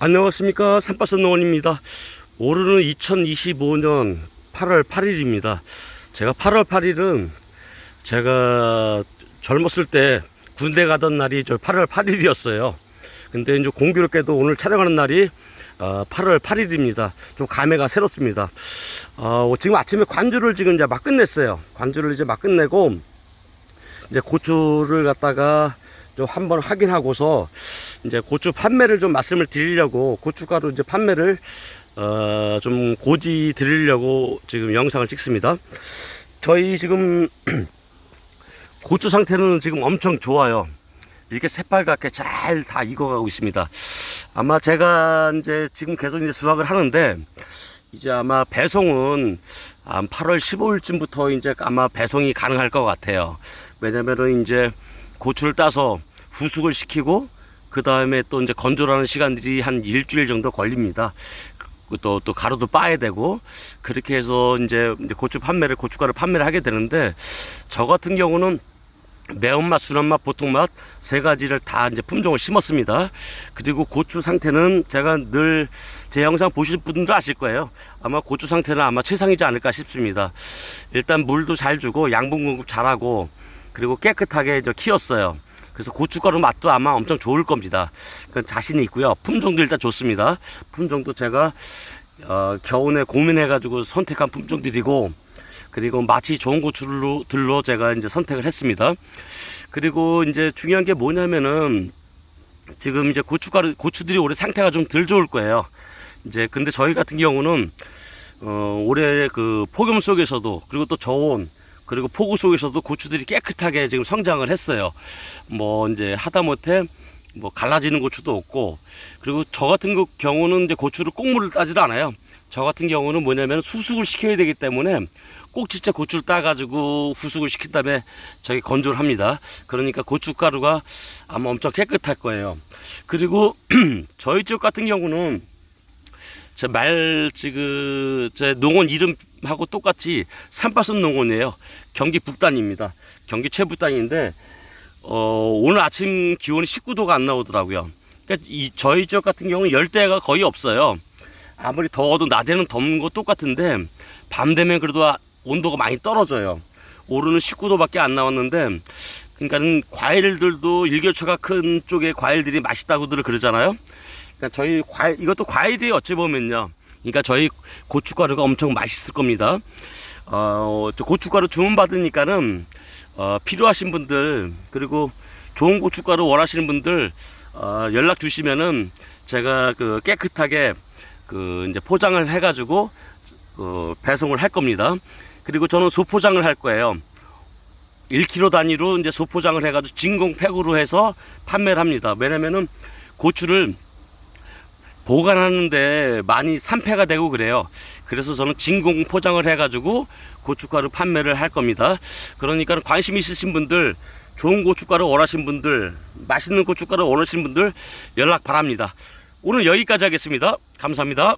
안녕하십니까. 산바스 농원입니다. 오늘은 2025년 8월 8일입니다. 제가 8월 8일은 제가 젊었을 때 군대 가던 날이 저 8월 8일이었어요. 근데 이제 공교롭게도 오늘 촬영하는 날이 어, 8월 8일입니다. 좀 감회가 새롭습니다. 어, 지금 아침에 관주를 지금 이제 막 끝냈어요. 관주를 이제 막 끝내고 이제 고추를 갖다가 좀 한번 확인하고서 이제 고추 판매를 좀 말씀을 드리려고 고춧가루 이제 판매를 어, 좀 고지 드리려고 지금 영상을 찍습니다. 저희 지금 고추 상태는 지금 엄청 좋아요. 이렇게 새빨갛게 잘 다 익어가고 있습니다. 아마 제가 이제 지금 계속 이제 수확을 하는데 이제 아마 배송은 한 8월 15일쯤부터 이제 아마 배송이 가능할 것 같아요. 왜냐면은 이제 고추를 따서 후숙을 시키고 그 다음에 또 이제 건조라는 시간들이 한 일주일 정도 걸립니다. 또, 또 가루도 빠야 되고 그렇게 해서 이제 고추 판매를 고춧가루 판매를 하게 되는데 저 같은 경우는 매운맛, 순한맛, 보통맛 세 가지를 다 이제 품종을 심었습니다. 그리고 고추 상태는 제가 늘 제 영상 보실 분들 아실 거예요. 아마 고추 상태는 아마 최상이지 않을까 싶습니다. 일단 물도 잘 주고 양분 공급 잘하고 그리고 깨끗하게 저 키웠어요. 그래서 고춧가루 맛도 아마 엄청 좋을 겁니다. 그 자신이 있고요. 품종도 일단 좋습니다. 품종도 제가 어, 겨우내 고민해가지고 선택한 품종들이고 그리고 맛이 좋은 고추들로 들로 제가 이제 선택을 했습니다. 그리고 이제 중요한 게 뭐냐면은 지금 이제 고춧가루 고추들이 올해 상태가 좀 덜 좋을 거예요. 이제 근데 저희 같은 경우는 어 올해 그 폭염 속에서도 그리고 또 저온 그리고 폭우 속에서도 고추들이 깨끗하게 지금 성장을 했어요. 뭐 이제 하다못해 뭐 갈라지는 고추도 없고 그리고 저 같은 그 경우는 이제 고추를 꼭물을 따지도 않아요. 저 같은 경우는 뭐냐면 수숙을 시켜야 되기 때문에 꼭 진짜 고추를 따가지고 후숙을 시킨 다음에 저기 건조를 합니다. 그러니까 고춧가루가 아마 엄청 깨끗할 거예요. 그리고 저희 쪽 같은 경우는 제 말, 지금, 제 농원 이름하고 똑같이 산바순 농원이에요. 경기 북단입니다. 경기 최북단인데, 어, 오늘 아침 기온이 19도가 안 나오더라고요. 그러니까 이, 저희 지역 같은 경우는 열대가 거의 없어요. 아무리 더워도 낮에는 덥는 거 똑같은데, 밤 되면 그래도 아- 온도가 많이 떨어져요. 오르는 19도밖에 안 나왔는데, 그러니까 과일들도 일교차가 큰 쪽의 과일들이 맛있다고들 그러잖아요. 그러니까 저희 과일 이것도 과일이 어찌 보면요. 그러니까 저희 고춧가루가 엄청 맛있을 겁니다. 어, 저 고춧가루 주문 받으니까는 어, 필요하신 분들 그리고 좋은 고춧가루 원하시는 분들 어, 연락 주시면은 제가 그 깨끗하게 그 이제 포장을 해가지고 그 배송을 할 겁니다. 그리고 저는 소포장을 할 거예요. 1kg 단위로 이제 소포장을 해가지고 진공팩으로 해서 판매를 합니다. 왜냐면은 고추를 보관하는데 많이 산패가 되고 그래요. 그래서 저는 진공 포장을 해가지고 고춧가루 판매를 할 겁니다. 그러니까 관심 있으신 분들, 좋은 고춧가루 원하시는 분들, 맛있는 고춧가루 원하시는 분들 연락 바랍니다. 오늘 여기까지 하겠습니다. 감사합니다.